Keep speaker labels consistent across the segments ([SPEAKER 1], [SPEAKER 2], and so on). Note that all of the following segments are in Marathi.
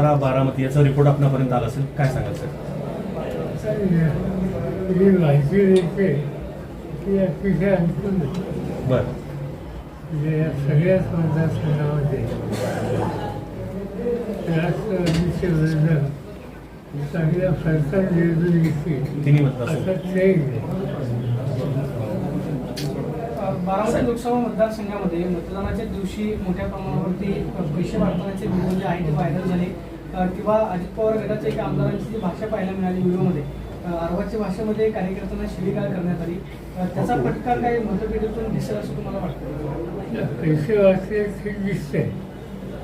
[SPEAKER 1] सातारा बारामती याचा रिपोर्ट आपणापर्यंत आला असेल काय सांगाल सर
[SPEAKER 2] बर. माहिती देते
[SPEAKER 1] बरं
[SPEAKER 2] म्हणजे या सगळ्याच मतदारसंघामध्ये चांगल्या फरकात निवडून घेतली
[SPEAKER 1] तिन्ही
[SPEAKER 2] असं ते
[SPEAKER 3] बारामती लोकसभा मतदारसंघामध्ये मतदानाच्या दिवशी मोठ्या प्रमाणावरती पैसे वाटण्याचे व्हिडिओ जे आहे ते व्हायरल झाले. किंवा अजित पवार गटाच्या एका आमदारांची जी भाषा पाहायला मिळाली व्हिडिओमध्ये आरवाच्या भाषेमध्ये कार्यकर्त्यांना शिवीगाळ करण्यात आली. त्याचा फटका काय मतपेढीतून दिसेल असं तुम्हाला वाटतं?
[SPEAKER 2] पैसे वाचले दिसते.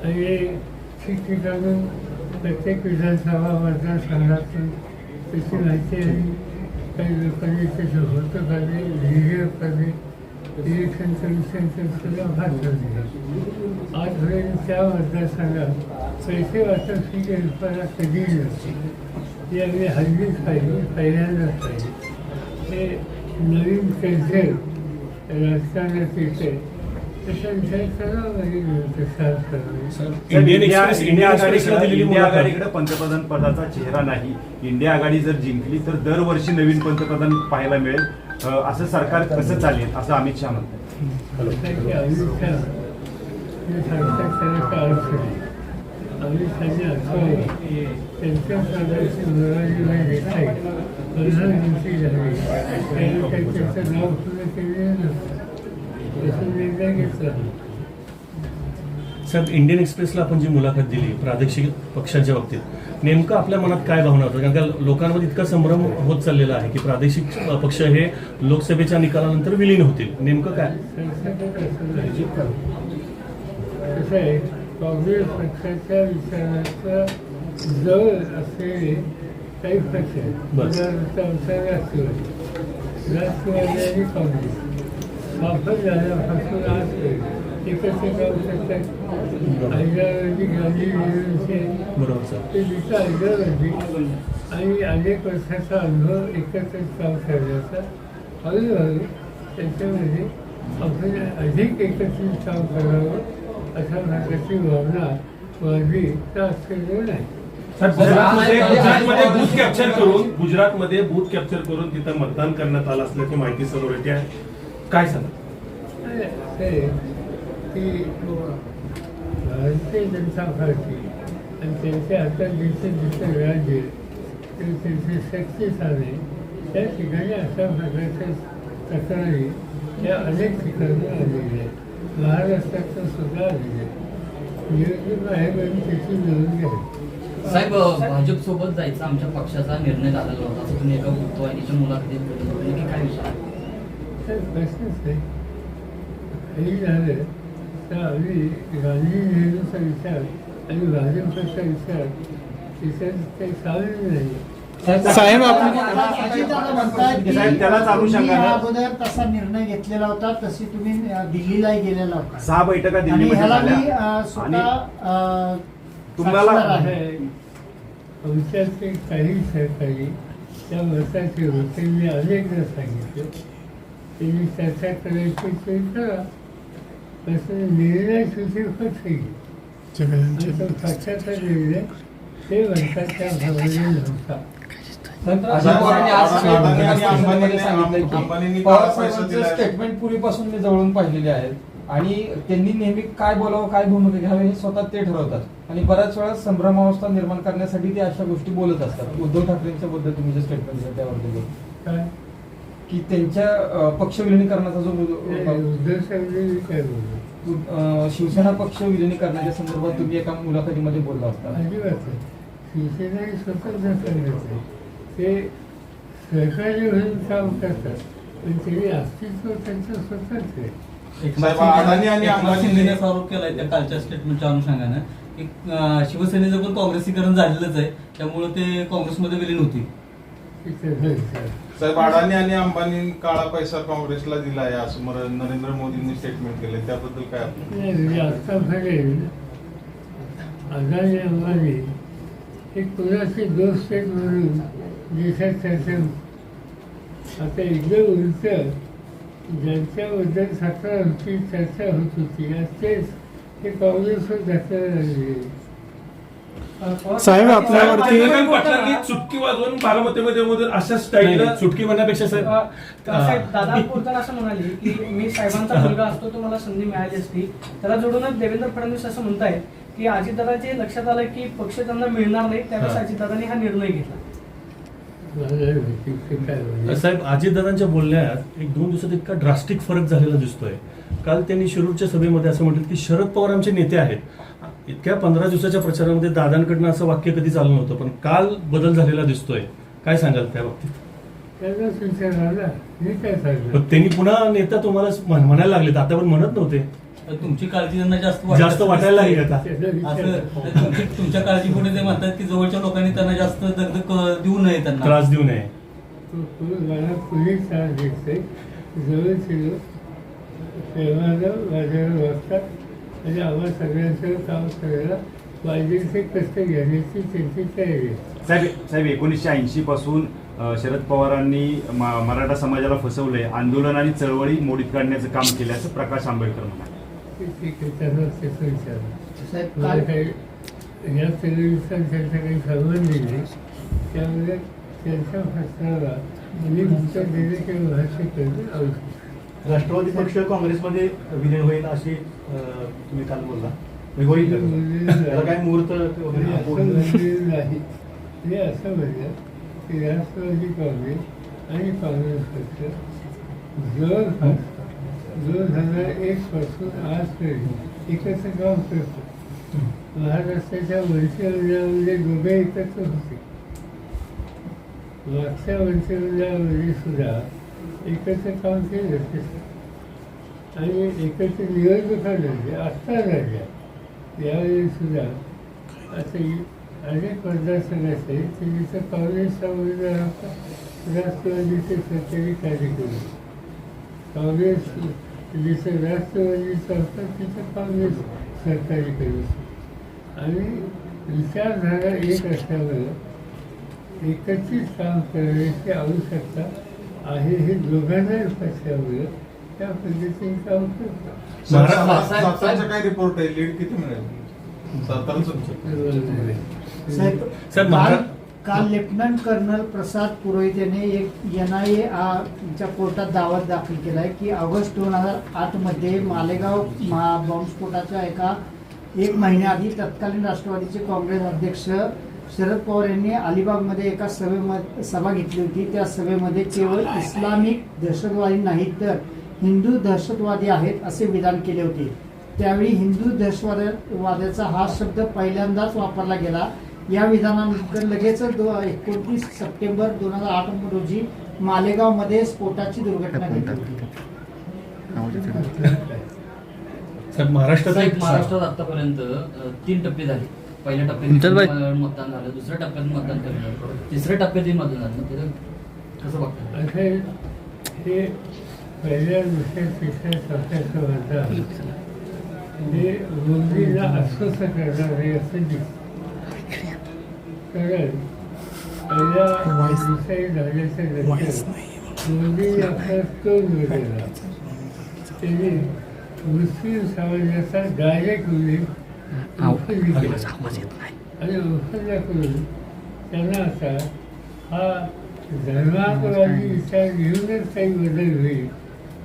[SPEAKER 2] आणि प्रत्येक विधानसभा मतदारसंघातून त्याची माहिती आली काही लोकांनी त्याचं होतं करणे व्हिडिओ करणे इलेक्शन कमिशनचं सुद्धा भाषण दिले आजपर्यंत त्या मतदारसंघात पैसे वाटप ही कल्पना कधी नसते ती यावेळी हल्लीच पाहिजे पहिल्यांदाच पाहिजे हे नवीन कल्चर राजकारणात येते
[SPEAKER 1] इंडियन एक्सप्रेस इंडिया
[SPEAKER 4] आघाडीकडे पंतप्रधान पदाचा चेहरा नाही. इंडिया आघाडी जर जिंकली तर दरवर्षी नवीन पंतप्रधान पाहायला मिळेल. असं सरकार कसं चालेल असं अमित शहा म्हणतात.
[SPEAKER 2] त्यांच्या स्वतःची मुलाजीला घेता येईल प्रधानमंत्री झाले. त्यांनी काही त्याचं नाव सुद्धा केलेलं नसतं.
[SPEAKER 1] सर इंडियन एक्सप्रेसला आपण जी मुलाखत दिली प्रादेशिक पक्षांच्या बाबतीत नेमकं आपल्या मनात काय भावना होतं कारण का लोकांमध्ये इतका संभ्रम होत चाललेला आहे की प्रादेशिक पक्ष हे लोकसभेच्या निकालानंतर विलीन होतील. नेमकं काय.
[SPEAKER 2] कसं आहे काँग्रेस पक्षाच्या विचाराचा जवळ असलेले काही पक्ष आहेत. राष्ट्रवादी आणि काँग्रेस. स्थापन झाल्यापासून आज एकत्र जाऊ शकतात हैदराबादी गांधी विरोधीचे
[SPEAKER 1] बरोबर सर.
[SPEAKER 2] ते तिथं हैदराबादी आणि अनेक वर्षाचा अनुभव एकत्र काम करण्याचा हळूहळू त्याच्यामध्ये आपण अधिक एकत्रित काम करावं अशा प्रकारची भावना माझी तर आश्चर्य नाही
[SPEAKER 1] सर गुजरातमध्ये गुजरातमध्ये बूथ कॅप्चर करून गुजरातमध्ये बूथ कॅप्चर करून तिथं मतदान करण्यात आलं असल्याची माहिती समोर येते आहे. काय सांगा?
[SPEAKER 2] आणि आहे की भारतीय जनता पार्टी आणि त्यांच्या हातात जिथे जिथे राज्य ते त्यांचे शक्ती साधे त्या ठिकाणी अशा प्रकारच्या तक्रारी या अनेक ठिकाणी आलेल्या आहेत. महाराष्ट्रात सुद्धा आलेल्या आहेत निवडणूक आयोगाने त्याची नोंद घ्यावी
[SPEAKER 5] साहेब भाजप सोबत जायचा आमच्या पक्षाचा निर्णय झालेला होता असं तुम्ही एका वृत्तवाहिनीच्या मुलाखतीत बोलत होते. नेमकी काय विषय आहे?
[SPEAKER 2] तर प्रश्नच नाही काही झालं तर आम्ही गांधी नेहरूचा विचार आणि भाजपचा विचार त्याच्यात काही नाही
[SPEAKER 6] साहेब
[SPEAKER 7] अगोदर तसा निर्णय घेतलेला होता तशी तुम्ही दिल्लीलाही गेलेला होता.
[SPEAKER 4] सहा बैठका दिल्लीमध्ये
[SPEAKER 7] ह्याला मी स्वतः
[SPEAKER 4] तुम्हाला-
[SPEAKER 2] आमच्यातले काही सहकारी त्या मताचे होते मी अनेकदा सांगितलं. त्यांनी चर्चा करायची ते करा तसं निर्णय पक्षाचा ते नव्हता.
[SPEAKER 6] स्टेटमेंट पूर्वीपासून मी जवळून पाहिलेले आहेत आणि त्यांनी नेहमी काय बोलावं काय भूमिका घ्यावी हे स्वतः ते ठरवतात. आणि बऱ्याच वेळा संभ्रमावस्था निर्माण करण्यासाठी ते अशा गोष्टी बोलत असतात. उद्धव ठाकरेंच्या बद्दल तुम्ही जे स्टेटमेंट दिलं त्यावरती बोलू
[SPEAKER 2] काय?
[SPEAKER 6] की त्यांच्या पक्ष विलिनीकरणाचा जो शिवसेना पक्ष विलिनीकरणाच्या संदर्भात तुम्ही एका मुलाखतीमध्ये बोलला होता.
[SPEAKER 2] अजिबात. शिवसेना ही स्वतंत्र संघटना आहे ते सहकारी म्हणून काम करतात. पण त्यांनी अस्तित्व त्यांचं स्वतंत्र आहे.
[SPEAKER 8] आणि
[SPEAKER 9] शिंदेने आरोप केलाय त्या कालच्या स्टेटमेंटच्या अनुषंगानं. की शिवसेनेचं पण काँग्रेसीकरण झालेलंच आहे. त्यामुळे ते काँग्रेसमध्ये विलीन
[SPEAKER 2] विचार
[SPEAKER 8] साहेब अडाणी आणि अंबानी काळा पैसा काँग्रेसला दिलाय असं मर- नरेंद्र मोदींनी स्टेटमेंट केलं त्याबद्दल काय आपलं?
[SPEAKER 2] नाही, अदानी अंबानी हे कुणाचे दोस्त आहेत म्हणून देशात चर्चा आता एकदम उलट ज्यांच्याबद्दल तक्रार होती चर्चा होत होती आज तेच हे काँग्रेसवर धक्का लागले.
[SPEAKER 10] साहेब, आपल्यावरती-
[SPEAKER 11] चुटकी वाजवून बारामतीमध्ये अशा
[SPEAKER 1] नाही, चुटकी म्हणण्यापेक्षा साहेब
[SPEAKER 3] दादा बोलताना असं म्हणाले की मी साहेबांचा मुलगा असतो तो मला संधी मिळाली असती. त्याला जोडूनच देवेंद्र फडणवीस असं म्हणतायत की अजितदादाचे लक्षात आलं की पक्ष त्यांना मिळणार नाही त्यावेळेस. अजितदादांनी हा निर्णय घेतला.
[SPEAKER 1] साहेब अजितदादांच्या बोलण्यात एक दोन दिवसात इतका ड्रास्टिक फरक झालेला दिसतोय. काल त्यांनी शिरूरच्या सभेमध्ये असं म्हटलं की शरद पवार आमचे नेते आहेत. इतक्या पंधरा दिवसाच्या प्रचारामध्ये दादांकडनं असं वाक्य कधी चालू नव्हतं पण काल बदल झालेला दिसतोय. काय सांगाल त्या बाबतीत? पण त्यांनी पुन्हा नेता तुम्हाला म्हण- म्हणायला लागले आता पण म्हणत नव्हते.
[SPEAKER 9] तर तुमची काळजी त्यांना जास्त वाटत
[SPEAKER 1] जास्त. वाटायला लागली आता.
[SPEAKER 2] त्यांना
[SPEAKER 9] असं
[SPEAKER 2] विचार
[SPEAKER 9] तर तुमची- तुमच्या काळजीपोटी ते म्हणतात की जवळच्या लोकांनी त्यांना जास्त दगदग क- देऊ नये त्यांना.
[SPEAKER 1] त्रास देऊ नये.
[SPEAKER 2] जवळचे लोक वागतात आणि आम्हा सगळ्यांचं काम करायला पाहिजे ते कष्ट घेण्याची त्यांची तयारी आहे.
[SPEAKER 4] साहेब साहेब एकोणीसशे ऐंशी पासून अ, शरद पवारांनी म- मराठा समाजाला फसवलंय आंदोलन आणि चळवळी मोडीत काढण्याचं काम केलं असं प्रकाश आंबेडकर म्हणाले.
[SPEAKER 2] ते ठीक आहे त्यांना त्याचं विचार
[SPEAKER 7] साहेब
[SPEAKER 2] मला
[SPEAKER 7] काल
[SPEAKER 2] काही या त्यांचा काही संबंध नाही त्यामुळे त्यांच्या प्रश्नाला मी उत्तर देणे किंवा भाष्य करणे आवश्यक आहे.
[SPEAKER 10] राष्ट्रवादी पक्ष काँग्रेसमध्ये विलीन होईल अशी तुम्ही काल बोलला. म्हणजे होईल? त्याला काय मुहूर्त
[SPEAKER 2] नाही मी असं म्हणलं की राष्ट्रवादी काँग्रेस आणि काँग्रेस पक्ष जर दोन हजार एक पासून आजपर्यंत एकत्र काम करतो महाराष्ट्राच्या वंशवल्यामध्ये दोघे एकत्र होते. मागच्या वंशवल्यामध्ये सुद्धा एकत्र काम केलं तसं आणि एकत्र निवडणुका झाले आत्ता लढल्या यावेळी सुद्धा आता अनेक मतदारसंघ असते की जिथं काँग्रेसचा उमेदवार होता राष्ट्रवादीचे सरकारी कार्यक्रम काँग्रेस जिथं राष्ट्रवादीचा होता तिथं काँग्रेस सरकारी करू आणि विचारधारा एक असल्यामुळं एकत्रित काम करण्याची आवश्यकता आहे हे दोघांनाही पक्षामुळं त्या पद्धतीने काम करतात.
[SPEAKER 8] सातारचा काय रिपोर्ट आहे? लीड किती मिळेल?
[SPEAKER 7] साहेब
[SPEAKER 1] साहेब,
[SPEAKER 7] काल
[SPEAKER 1] महारा-
[SPEAKER 7] काल लेफ्टनंट कर्नल प्रसाद पुरोहित यांनी एक एन आय च्या कोर्टात दावा दाखल केला आहे की ऑगस्ट दोन हजार आठमध्ये मालेगाव महा बॉम्बस्फोटाच्या एका एक महिन्याआधी तत्कालीन राष्ट्रवादीचे काँग्रेस अध्यक्ष शरद पवार यांनी अलिबागमध्ये एका सभेमध्ये सभा घेतली होती. त्या सभेमध्ये केवळ इस्लामिक दहशतवादी नाहीत तर हिंदू दहशतवादी आहेत असे विधान केले होते. त्यावेळी हिंदू दहशतवाद्याचा हा शब्द पहिल्यांदाच वापरला गेला. या विधानानंतर लगेचच दो एकोणतीस सप्टेंबर दोन हजार आठ रोजी मालेगावमध्ये स्फोटाची दुर्घटना घडली होती.
[SPEAKER 1] महाराष्ट्रात
[SPEAKER 5] साहेब,
[SPEAKER 1] एक
[SPEAKER 5] महाराष्ट्रात आतापर्यंत तीन टप्पे झाले. पहिल्या टप्प्यात मतदान झालं दुसऱ्या टप्प्यात मतदान झालं तिसऱ्या टप्प्यातही मतदान झालं त्याचं कसं बघता
[SPEAKER 2] असे हे पहिल्या दुसऱ्या तिसऱ्या चौथ्याचं मतदान. हे मोदीला अस्वस्थ करणार आहे असं दिसतं कारण पहिल्या दुसऱ्या झाल्याच्यानंतर मोदी आपला बदलला त्यांनी मुस्लिम समाजाचा डायरेक्ट उल्लेख उफरली केला. आणि उफरल्या करून त्यांना आता हा धर्मांतराची विचार घेऊनच काही बदल होईल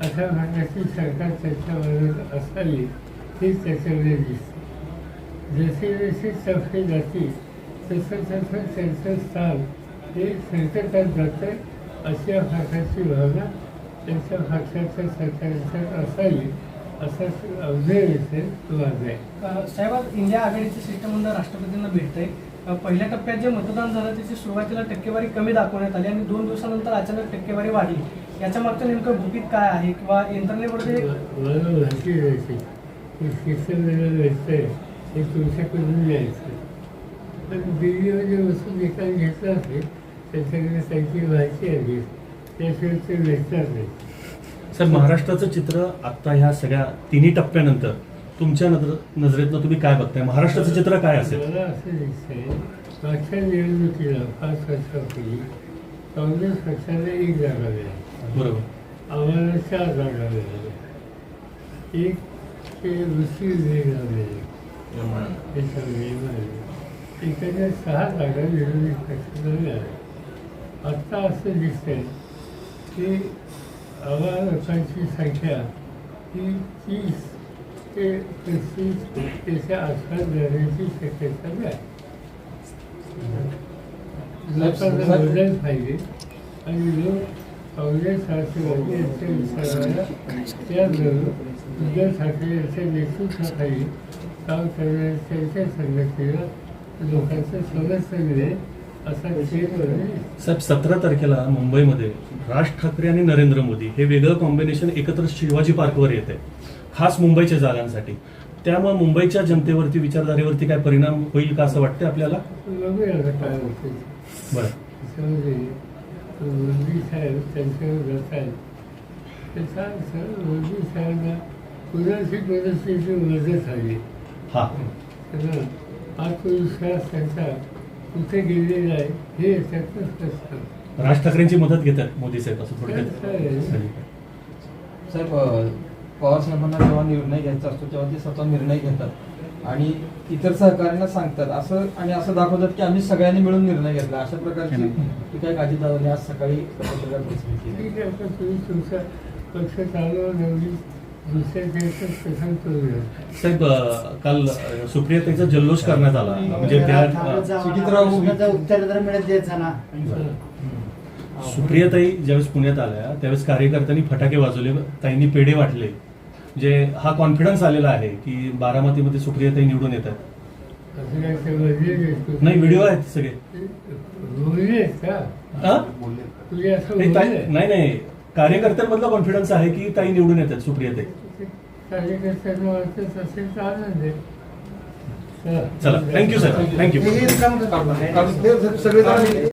[SPEAKER 2] अशा प्रकारची सरकार त्याच्यावर असावी हेच त्याच्यामध्ये दिसते जसे जसे टप्पे जातील तसं तसं त्यांचं स्थान हे संकटात जातं अशा प्रकारची भावना त्यांच्या पक्षाच्या सरकारच्यात असावी असा ऑब्झर्वेशन माझं आहे
[SPEAKER 3] अ, साहेब इंडिया आघाडीचं शिष्टमंडळ राष्ट्रपतींना भेटतंय. अ, पहिल्या टप्प्यात जे मतदान झालं त्याची सुरुवातीला टक्केवारी कमी दाखवण्यात आली आणि दोन दिवसानंतर अचानक टक्केवारी वाढली. याच्या मागचं नेमकं गुपित काय आहे किंवा यंत्रणेमध्ये
[SPEAKER 2] मला माहिती द्यायची. की शिक्षणाला भेटतंय हे तुमच्याकडून द्यायचं पण बसून निकाल घेतला असेल त्याच्याकडे त्यांची माहिती आली. त्याशिवाय ते भेटणार नाही.
[SPEAKER 1] सर महाराष्ट्राचं चित्र आता ह्या सगळ्या तिन्ही टप्प्यानंतर तुमच्या नजर नजरेतनं तुम्ही काय बघताय? महाराष्ट्राचं चित्र काय असेल?
[SPEAKER 2] मला असं दिसतंय मागच्या निवडणुकीला पाच वर्षापूर्वी काँग्रेस पक्षाला एक जागा मिळाली
[SPEAKER 1] बरोबर.
[SPEAKER 2] आम्हाला चार जागा मिळाल्या एक ते मुस्लिम लीगला मिळाली मिळाली इकडे सहा जागा विरोधी पक्षाला मिळाल्या आत्ता असं दिसतंय की आम्हा लोकांची संख्या ही तीस ते पस्तीस त्याच्या आसपास जाण्याची शक्यता आहे लोकांना बदल पाहिजे आणि लोक काँग्रेस राष्ट्रवादी यांच्या विचाराला त्याबरोबर उद्धव ठाकरे यांच्या नेतृत्वाखाली काम करण्याच्या त्यांच्या संघटनेला लोकांचं समर्थन मिळेल
[SPEAKER 1] साहेब सतरा तारखेला मुंबईमध्ये राज ठाकरे आणि नरेंद्र मोदी हे वेगळं कॉम्बिनेशन एकत्र शिवाजी पार्कवर येते खास मुंबईच्या जागांसाठी. त्यामुळे मुंबईच्या जनतेवरती विचारधारेवरती काय परिणाम होईल का असं वाटतं आपल्याला? बरं.
[SPEAKER 2] मोदी साहेब त्यांच्यावर साहेबांना कुणाची मदत हवी.
[SPEAKER 1] हा.
[SPEAKER 2] आत्मविश्वास त्यांचा कुठे गेलेला आहे हे याच्यातनं स्पष्ट
[SPEAKER 1] राज ठाकरेंची मदत घेतात मोदी साहेब असं? थोडक्यात.
[SPEAKER 6] साहेब अ, पवार साहेबांना जेव्हा निर्णय घ्यायचा असतो तेव्हा ते स्वतः निर्णय घेतात. आणि इतर सहकार्यांना सांगतात. असं आणि असं दाखवतात की आम्ही सगळ्यांनी मिळून निर्णय घेतला. अशा प्रकारची ती काय काळजी दादांनी आज सकाळी पत्रकार परिषदेत केली.
[SPEAKER 2] ठीक आहे आता तुम्ही तुमचा पक्ष चालवा नवली
[SPEAKER 1] साहेब काल अं, सुप्रियाताईचा जल्लोष करण्यात आला. म्हणजे त्या
[SPEAKER 7] उत्तर तर मिळत द्यायचं ना.
[SPEAKER 1] सुप्रियाताई ज्यावेळेस पुण्यात आल्या त्यावेळेस कार्यकर्त्यांनी फटाके वाजवले ताईंनी पेढे वाटले. जे हा कॉन्फिडन्स आलेला आहे की बारामतीमध्ये सुप्रियाताई निवडून येतात.
[SPEAKER 2] असं काय ते वडले घेतो
[SPEAKER 1] नाही व्हिडिओ आहेत सगळे. हा? नाही नाही. कार्यकर्त्यांमधला कॉन्फिडन्स आहे की ताई निवडून येतात
[SPEAKER 2] आनंद आहे.
[SPEAKER 1] चला थँक्यू सर थँक्यू
[SPEAKER 6] सगळे